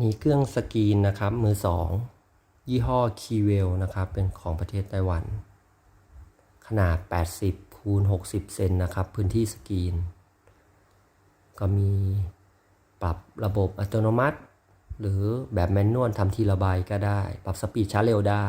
มีเครื่องสกรีนนะครับ มือสองยี่ห้อคีเวลนะครับ เป็นของประเทศไต้หวัน ขนาด 80คูณ60 เซนนะครับ พื้นที่สกรีน ก็มีปรับระบบอัตโนมัติ หรือแบบแมนนวลทำทีละใบก็ได้ ปรับสปีดช้าเร็วได้